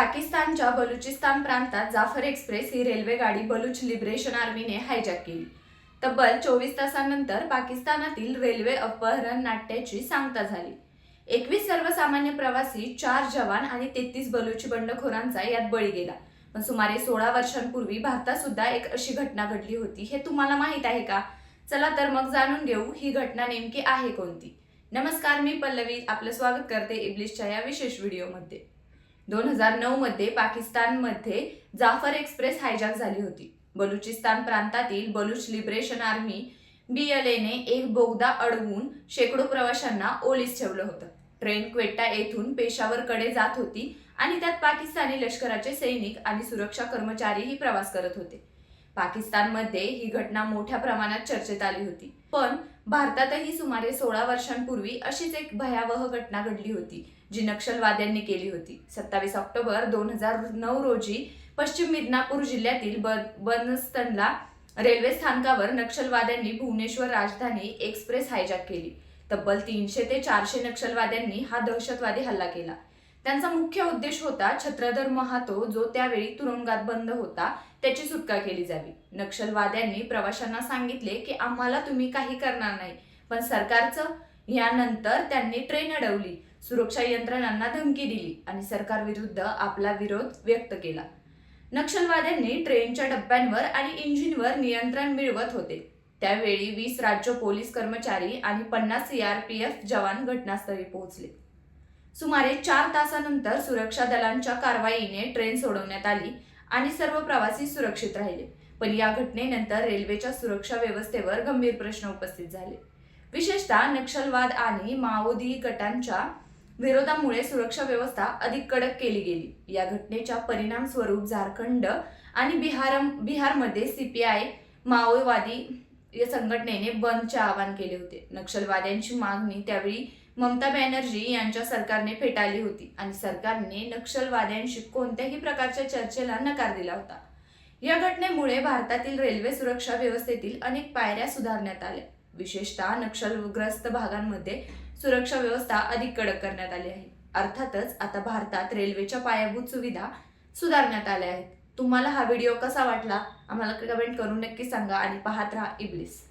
पाकिस्तानच्या बलुचिस्तान प्रांतात जाफर एक्सप्रेस ही रेल्वे गाडी बलुच लिबरेशन आर्मीने हायजॅक केली. तब्बल चोवीस तासांनंतर पाकिस्तानातील रेल्वे अपहरण नाट्याची सांगता झाली. एकवीस सर्वसामान्य प्रवासी चार जवान आणि तेहतीस बलुची बंडखोरांचा यात बळी गेला. पण सुमारे सोळा वर्षांपूर्वी भारतात सुद्धा एक अशी घटना घडली होती. हे तुम्हाला माहीत आहे का? चला तर मग जाणून घेऊ ही घटना नेमकी आहे कोणती. नमस्कार मी पल्लवी. आपलं स्वागत करते इब्लिशच्या या विशेष व्हिडिओमध्ये. दोन हजार नऊ मध्ये पाकिस्तानमध्ये जाफर एक्सप्रेस हायजॅक झाली होती. बलुचिस्तान प्रांतातील बलुच लिबरेशन आर्मी बीएलएने एक बोगदा अडवून शेकडो प्रवाशांना ओलीस ठेवलं होतं. ट्रेन क्वेट्टा येथून पेशावरकडे जात होती आणि त्यात पाकिस्तानी लष्कराचे सैनिक आणि सुरक्षा कर्मचारीही प्रवास करत होते. पाकिस्तानमध्ये ही घटना मोठ्या प्रमाणात चर्चेत आली होती. पण भारतातही सुमारे सोळा वर्षांपूर्वी अशीच एक भयावह घटना घडली होती जी नक्षलवाद्यांनी केली होती. सत्तावीस ऑक्टोबर दोन हजार नऊ रोजी पश्चिम मिदनापूर जिल्ह्यातील ब- बनस्तनला रेल्वे स्थानकावर नक्षलवाद्यांनी भुवनेश्वर राजधानी एक्सप्रेस हायजॅक केली. तब्बल तीनशे ते चारशे नक्षलवाद्यांनी हा दहशतवादी हल्ला केला. त्यांचा मुख्य उद्देश होता छत्रधर महातो जो त्यावेळी तुरुंगात बंद होता त्याची सुटका केली जावी. नक्षलवाद्यांनी प्रवाशांना सांगितले की आम्हाला तुम्ही काही करणार नाही. पण सरकारचं यानंतर त्यांनी ट्रेन अडवली सुरक्षा यंत्रणांना धमकी दिली आणि सरकार विरुद्ध आपला विरोध व्यक्त केला. नक्षलवाद्यांनी ट्रेनच्या डब्यांवर आणि इंजिनवर नियंत्रण मिळवत होते. त्यावेळी वीस राज्य पोलीस कर्मचारी आणि पन्नास सीआरपीएफ जवान घटनास्थळी पोहोचले. सुमारे चार तासानंतर सुरक्षा दलांच्या कारवाईने ट्रेन सोडवण्यात आली. आणि सर्व प्रवासी सुरक्षित राहिले. पण या घटनेनंतर रेल्वेच्या सुरक्षा व्यवस्थेवर गंभीर प्रश्न उपस्थित झाले. विशेषतः नक्षलवाद आणि माओवादी गटांच्या विरोधामुळे सुरक्षा व्यवस्था अधिक कडक केली गेली. या घटनेच्या परिणाम स्वरूप झारखंड आणि बिहार बिहारमध्ये सीपीआय माओवादी या संघटनेने बंदचे आवाहन केले होते. नक्षलवाद्यांची मागणी त्यावेळी ममता बॅनर्जी यांच्या सरकारने फेटाळली होती आणि सरकारने नक्षलवाद्यांशी कोणत्याही प्रकारच्या चर्चेला नकार दिला होता. या घटनेमुळे भारतातील रेल्वे सुरक्षा व्यवस्थेतील अनेक पायऱ्या सुधारण्यात आल्या. विशेषतः नक्षलग्रस्त भागांमध्ये सुरक्षा व्यवस्था अधिक कडक करण्यात आली आहे. अर्थातच आता भारतात रेल्वेच्या पायाभूत सुविधा सुधारण्यात आल्या आहेत. तुम्हाला हा व्हिडिओ कसा वाटला? आम्हाला कमेंट करून नक्की सांगा आणि पाहत राहा इब्लिस.